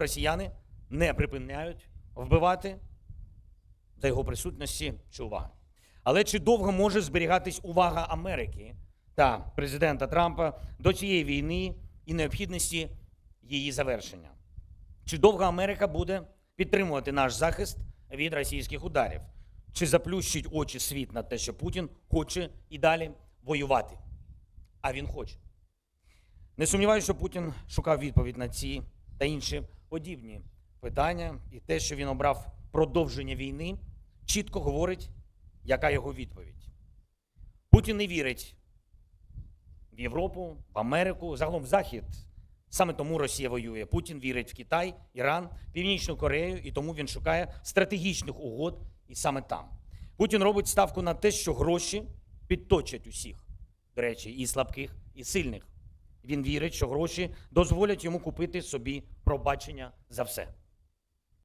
росіяни не припиняють вбивати за його присутності чи уваги. Але чи довго може зберігатись увага Америки та президента Трампа до цієї війни і необхідності її завершення? Чи довго Америка буде підтримувати наш захист від російських ударів? Чи заплющить очі світ на те, що Путін хоче і далі воювати? А він хоче. Не сумніваюся, що Путін шукав відповідь на ці та інші подібні питання, і те, що він обрав продовження війни, чітко говорить, яка його відповідь. Путін не вірить в Європу, в Америку, загалом в Захід. Саме тому Росія воює. Путін вірить в Китай, Іран, Північну Корею, і тому він шукає стратегічних угод і саме там. Путін робить ставку на те, що гроші підточать усіх, до речі, і слабких, і сильних. Він вірить, що гроші дозволять йому купити собі пробачення за все.